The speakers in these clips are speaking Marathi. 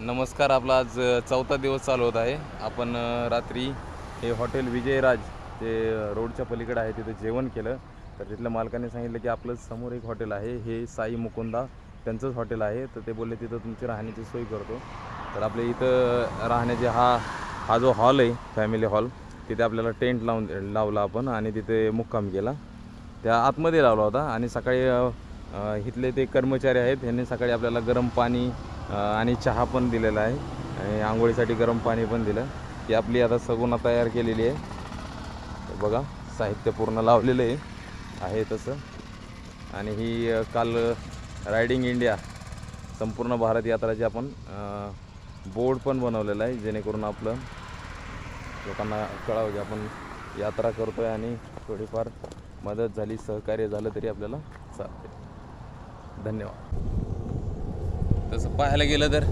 नमस्कार आपला आज चौथा दिवस चालू होत आहे. आपण रात्री हे हॉटेल विजयराज ते रोडच्या पलीकडे आहे तिथं जेवण केलं. तर तिथल्या मालकाने सांगितलं की आपलं समोर एक हॉटेल आहे. हे साई मुकुंदा त्यांचंच हॉटेल आहे. तर ते बोलले तिथं तुमची राहण्याची सोय करतो. तर आपल्या इथं राहण्याचे हा हा जो हॉल आहे फॅमिली हॉल तिथे आपल्याला टेंट लावून लावला आपण आणि तिथे मुक्काम केला. त्या आतमध्ये लावला होता आणि सकाळी इथले ते कर्मचारी आहेत यांनी सकाळी आपल्याला गरम पाणी आणि चहा पण दिलेला आहे. आणि आंघोळीसाठी गरम पाणी पण दिलं. ती आपली आता सगुणा तयार केलेली आहे. बघा साहित्य पूर्ण लावलेलं आहे. आहे तसं. आणि ही काल रायडिंग इंडिया संपूर्ण भारत यात्राचे आपण बोर्ड पण बनवलेलं आहे जेणेकरून आपलं लोकांना कळावं की आपण यात्रा करतो आहे आणि थोडीफार मदत झाली सहकार्य झालं तरी आपल्याला चालते धन्यवाद. तसं पाहायला गेलं तर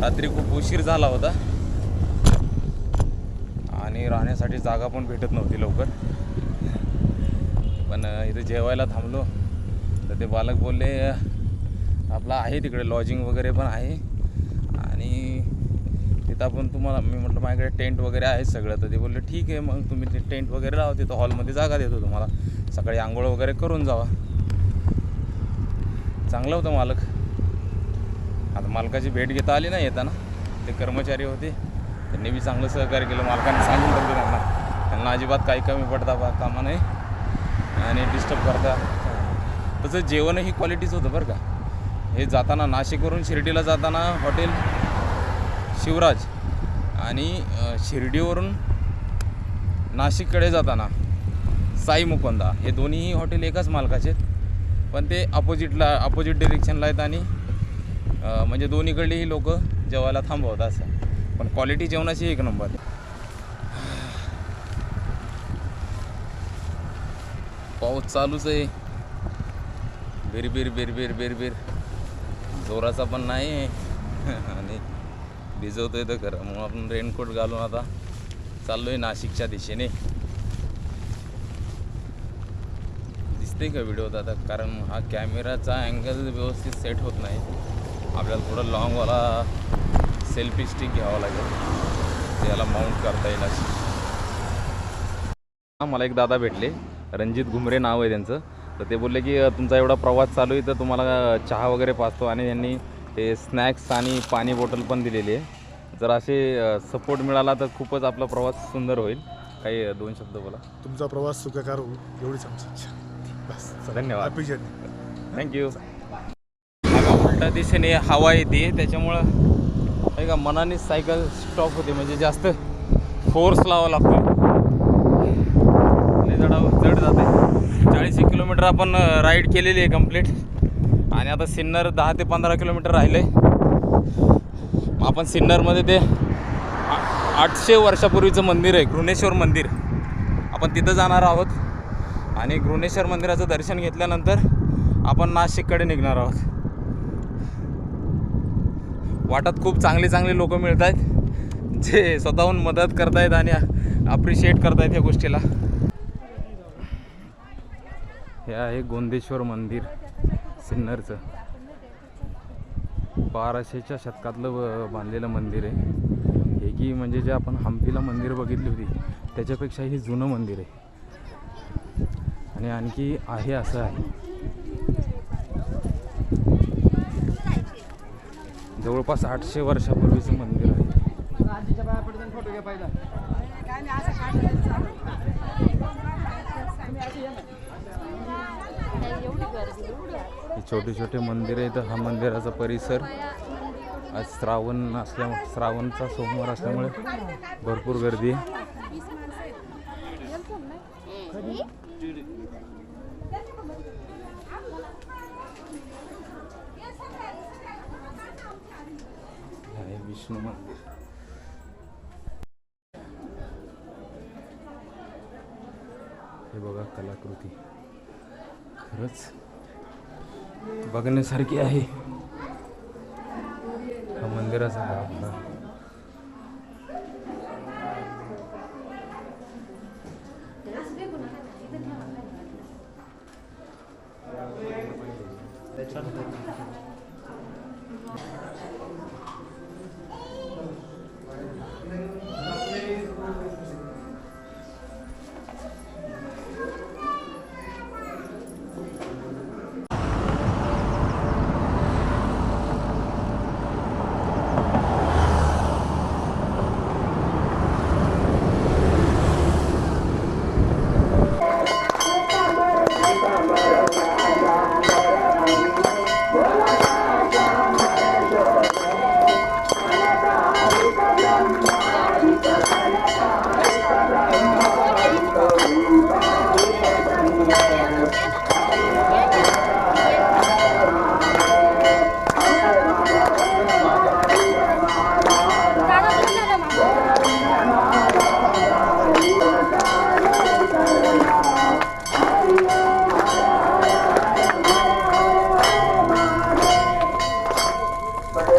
रात्री खूप उशीर झाला होता. आणि राहण्यासाठी जागा पण भेटत नव्हती लवकर. पण इथं इथे जेवायला थांबलो. तर ते बालक बोलले आपला आहे तिकडे लॉजिंग वगैरे पण आहे. आणि तिथं आपण तुम्हाला मी म्हटलं माझ्याकडे टेंट वगैरे आहे सगळं. तर ते बोलले ठीक आहे मग तुम्ही ते टेंट वगैरे लावा तिथं हॉलमध्ये जागा देतो तुम्हाला. सकाळी आंघोळ वगैरे करून जावा. चांगलं होतं मालक. आता मालकाची भेट घेता आली नाही येताना. ते कर्मचारी होते. त्यांनी बी चांगलं सहकार्य केलं. मालकाने सांगून ठेवलं त्यांना त्यांना अजिबात काही कमी पडता बा कामा नाही आणि डिस्टर्ब करता. तसं जेवणही क्वालिटीच होतं बरं का. हे जाताना नाशिकवरून शिर्डीला जाताना हॉटेल शिवराज आणि शिर्डीवरून नाशिककडे जाताना साई मुकुंदा. हे दोन्हीही हॉटेल एकाच मालकाचे आहेत. पण ते अपोजिटला अपोजिट डिरेक्शनला आहेत आणि म्हणजे दोन्हीकडलेही लोक जेवायला थांबवतात असं. पण क्वालिटी जेवणाची एक नंबर पाऊस चालूच आहे. बिरबिर बिरबिर बिरबिर. जोराचा पण नाही. आणि भिजवतोय तर खरं. म्हणून आपण रेनकोट घालून आता चाललोय नाशिकच्या दिशेने. दिसते का व्हिडिओत आता? कारण हा कॅमेराचा अँगल व्यवस्थित सेट होत नाही. आपल्याला थोडं लॉंगवाला सेल्फी स्टिक घ्यावा लागेल. ते याला माउंट करता येईल अशी. हा, मला एक दादा भेटले. रणजित घुमरे नाव आहे त्यांचं. तर ते बोलले की तुमचा एवढा प्रवास चालू आहे तर तुम्हाला चहा वगैरे पाचतो आणि त्यांनी ते स्नॅक्स आणि पाणी बॉटल पण दिलेली आहे. जर असे सपोर्ट मिळाला तर खूपच आपला प्रवास सुंदर होईल. काही दोन शब्द बोला. तुमचा प्रवास सुखकार होऊ. एवढीच आमची बस धन्यवाद. थँक्यू उलट्या दिशेने हवा येते. त्याच्यामुळं नाही का मनाने सायकल स्टॉप होते. म्हणजे जास्त फोर्स लावा लागतो जडा जड जाते चाळीस एक किलोमीटर आपण राईड केलेली आहे कंप्लीट आणि आता सिन्नर दहा ते पंधरा किलोमीटर राहिलं आहे आपण सिन्नरमध्ये ते आठशे वर्षापूर्वीचं मंदिर आहे. घृणेश्वर मंदिर. आपण तिथं जाणार आहोत. आणि घृणेश्वर मंदिराचं दर्शन घेतल्यानंतर आपण नाशिककडे निघणार आहोत. वाटात खूप चांगले चांगले लोक मिळत आहेत जे स्वतःहून मदत करतायत आणि अप्रिशिएट करतायत या गोष्टीला. हे आहे गोंदेश्वर मंदिर सिन्नरचं. बाराशेच्या शतकातलं ब- बांधलेलं मंदिर आहे. हे की म्हणजे जे आपण हम्पीला मंदिर बघितली होती त्याच्यापेक्षा हे जुनं मंदिर आहे. आणि आणखी आहे असं आहे. जवळपास आठशे वर्षापूर्वीचं मंदिर आहे. हे छोटे छोटे मंदिर आहेत. हा मंदिराचा परिसर आज श्रावण असल्यामुळे श्रावणचा सोमवार असल्यामुळे भरपूर गर्दी आहे. हे आहे हे बघा कलाकृती. खरंच बघण्यासारखी आहे. हा मंदिराचा भाग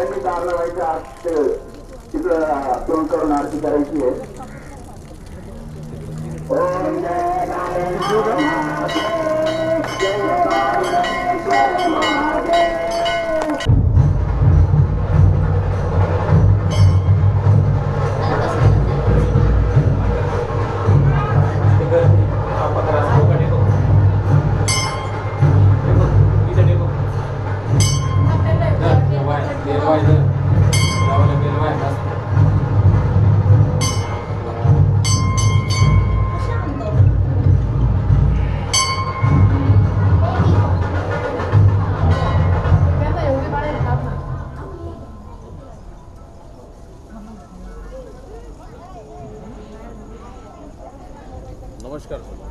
हा. आत तिथं तोंड करून आरती करायची आहे ओम जय नमस्कार.